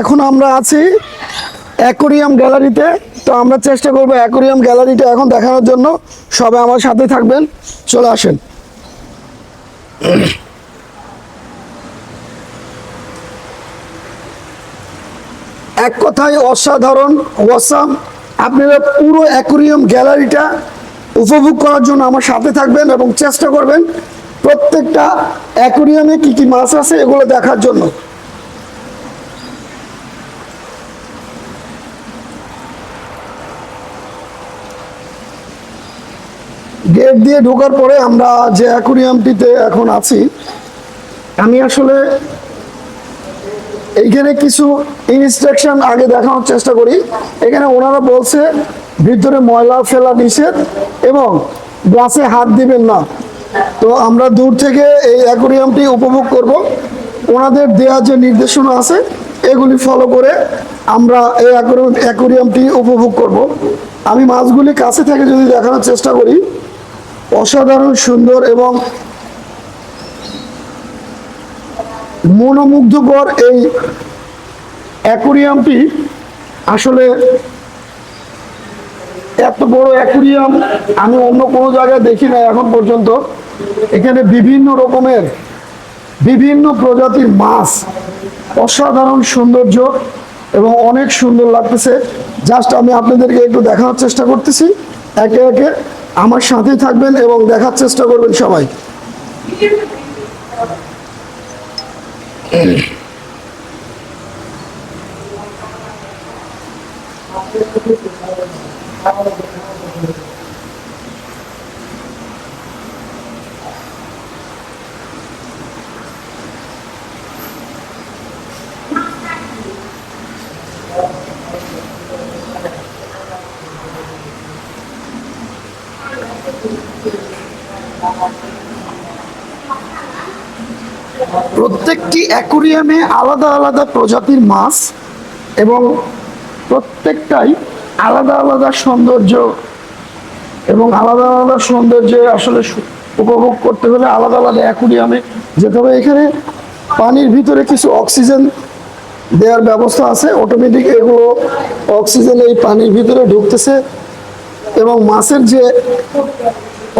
এখন আমরা আছি অ্যাকোরিয়াম গ্যালারিতে। তো আমরা চেষ্টা করব অ্যাকোরিয়াম গ্যালারিটা এখন দেখানোর জন্য। সবাই আমার সাথে থাকবেন। চলে আসেন। এক কথায় অসাধারণ ওয়াসাম আপনারা পুরো অ্যাকোরিয়াম গ্যালারিটা উপভোগ করার জন্য আমার সাথে থাকবেন এবং চেষ্টা করবেন প্রত্যেকটা অ্যাকোরিয়ামে কি কি মাছ আছে এগুলো দেখার জন্য। গেট দিয়ে ঢোকার পরে আমরা যে অ্যাকোরিয়ামটিতে এখন আছি, আমি আসলে এইখানে কিছু ইনস্ট্রাকশন আগে দেখানোর চেষ্টা করি। এখানে ওনারা বলছে, ভিতরে ময়লা ফেলা নিষেধ এবং গ্লাসে হাত দিবেন না। তো আমরা দূর থেকে এই অ্যাকোরিয়ামটি উপভোগ করব। ওনাদের দেওয়া যে নির্দেশনা আছে, এগুলি ফলো করে আমরা এই অ্যাকোরিয়াম অ্যাকোরিয়ামটি উপভোগ করব। আমি মাছগুলি কাছে থেকে যদি দেখানোর চেষ্টা করি অসাধারণ, সুন্দর এবং মনোমুগ্ধকর এই অ্যাকোরিয়ামটি আসলে এত বড় অ্যাকোরিয়াম আমি অন্য কোনো জায়গায় দেখি না এখন পর্যন্ত। এখানে বিভিন্ন রকমের, বিভিন্ন প্রজাতির মাছ, অসাধারণ সৌন্দর্য এবং অনেক সুন্দর লাগতেছে। জাস্ট আমি আপনাদেরকে একটু দেখানোর চেষ্টা করতেছি। একে একে আমার সাথে থাকবেন এবং দেখার চেষ্টা করবেন সবাই। প্রত্যেকটি অ্যাকুরিয়ামে আলাদা আলাদা প্রজাতির মাছ এবং প্রত্যেকটাই আলাদা আলাদা সৌন্দর্য এবং আলাদা আলাদা সৌন্দর্যে আসলে উপভোগ করতে হলে আলাদা আলাদা অ্যাকুরিয়ামে যেতে হবে। এখানে পানির ভিতরে কিছু অক্সিজেন দেওয়ার ব্যবস্থা আছে। অটোমেটিক এগুলো অক্সিজেন এই পানির ভিতরে ঢুকতেছে এবং মাছের যে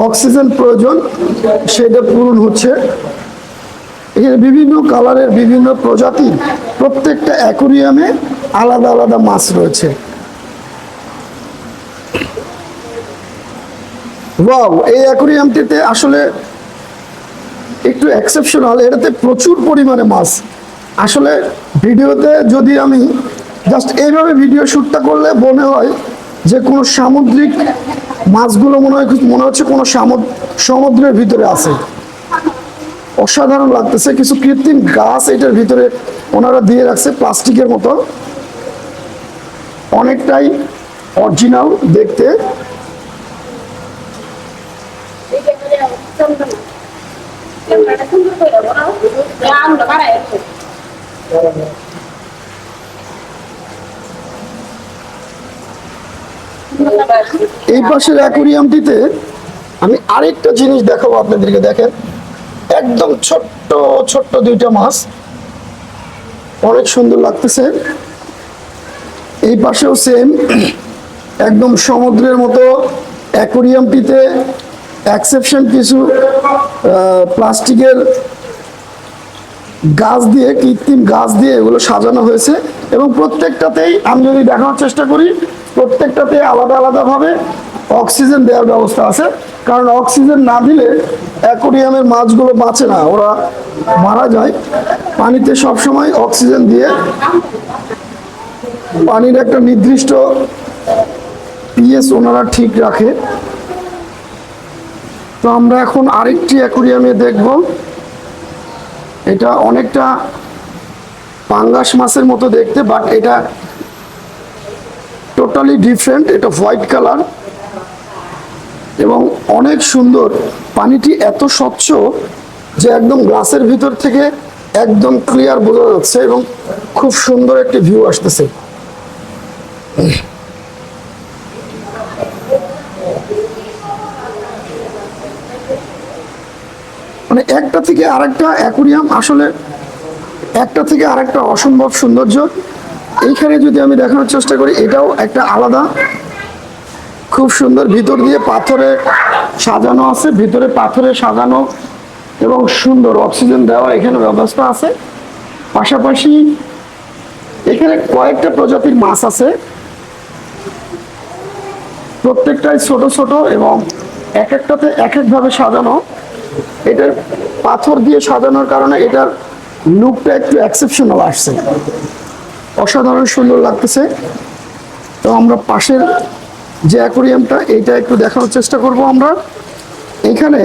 অক্সিজেন প্রয়োজন সেটা পূরণ হচ্ছে। এখানে বিভিন্ন কালারের বিভিন্ন প্রজাতির প্রত্যেকটা অ্যাকোরিয়ামে আলাদা আলাদা মাছ রয়েছে। ওয়াও এই অ্যাকোরিয়ামটিতে আসলে একটু এক্সেপশনাল এটাতে প্রচুর পরিমাণে মাছ। আসলে ভিডিওতে যদি আমি জাস্ট এইভাবে ভিডিও শ্যুটটা করলে মনে হয় যে কোনো সামুদ্রিক মাছগুলো মনে হয় মনে হচ্ছে কোনো সামুদ সমুদ্রের ভিতরে আছে। অসাধারণ লাগতেছে। কিছু কৃত্রিম গাছ এটার ভিতরে ওনারা দিয়ে রাখছে প্লাস্টিকের মতো অনেকটাই অরিজিনাল দেখতে। এই পাশের অ্যাকোরিয়ামটিতে আমি আরেকটা জিনিস দেখাবো আপনাদেরকে, দেখেন। একদম ছোট্ট ছোট্ট দুইটা মাছ। অনেক সুন্দর লাগতেছে। এই পাশেও সেম একদম সমুদ্রের মতো অ্যাকোরিয়ামটিতে অ্যাকসেপশন কিছু প্লাস্টিকের গাছ দিয়ে, কৃত্রিম গাছ দিয়ে এগুলো সাজানো হয়েছে। এবং প্রত্যেকটাতেই আমি যদি দেখানোর চেষ্টা করি, প্রত্যেকটাতে আলাদা আলাদাভাবে অক্সিজেন দেওয়ার ব্যবস্থা আছে। কারণ অক্সিজেন না দিলে অ্যাকোরিয়ামের মাছগুলো বাঁচে না, ওরা মারা যায়। পানিতে সবসময় অক্সিজেন দিয়ে পানির একটা নির্দিষ্ট পিএস ওনারা ঠিক রাখে। তো আমরা এখন আরেকটি অ্যাকোরিয়ামে দেখব। এটা অনেকটা পাঙ্গাস মাছের মতো দেখতে বাট এটা টোটালি ডিফারেন্ট এটা হোয়াইট কালার এবং অনেক সুন্দর। পানিটি এত স্বচ্ছ যে একদম গ্লাসের ভিতর থেকে একদম ক্লিয়ার বোঝা যাচ্ছে এবং খুব সুন্দর একটি ভিউ আসতেছে। মানে একটা থেকে আরেকটা অ্যাকুরিয়াম আসলে একটা থেকে আরেকটা অসম্ভব সৌন্দর্য। এইখানে যদি আমি দেখানোর চেষ্টা করি, এটাও একটা আলাদা খুব সুন্দর ভিতর দিয়ে পাথরে সাজানো আছে, ভিতরে পাথরে সাজানো এবং সুন্দর অক্সিজেন দেওয়া এখানে ব্যবস্থা আছে। পাশাপাশি এখানে কয়েকটা প্রজাতির মাছ আছে। প্রত্যেকটাই ছোট ছোট এবং এক একটাতে এক একভাবে সাজানো। এটার পাথর দিয়ে সাজানোর কারণে এটার লুকটা একটু এক্সেপশনাল আসছে। অসাধারণ সুন্দর লাগতেছে। তো আমরা পাশের যে অ্যাকোরিয়ামটা, এইটা একটু দেখানোর চেষ্টা করব আমরা। এখানে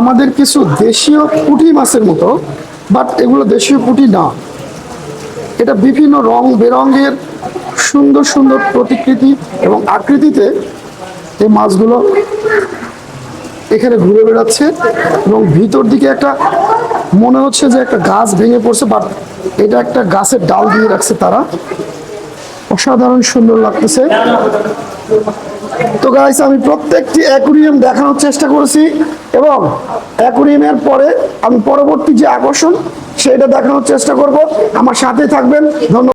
আমাদের কিছু দেশীয় পুঁটি মাছের মতো, বাট এগুলো দেশীয় পুঁটি না। এটা বিভিন্ন রং বেরঙের সুন্দর সুন্দর প্রতিকৃতি এবং আকৃতিতে এই মাছগুলো এখানে ঘুরে বেড়াচ্ছে এবং ভিতর দিকে একটা মনে হচ্ছে যে একটা গাছ ভেঙে পড়ছে, বাট এটা একটা গাছের ডাল দিয়ে রাখছে তারা। অসাধারণ সুন্দর লাগতেছে। তো গাইস আমি প্রত্যেকটি অ্যাকুরিয়াম দেখানোর চেষ্টা করেছি এবং অ্যাকুরিয়ামের পরে আমি পরবর্তী যে আকর্ষণ, সেটা দেখানোর চেষ্টা করব। আমার সাথে থাকবেন। ধন্যবাদ।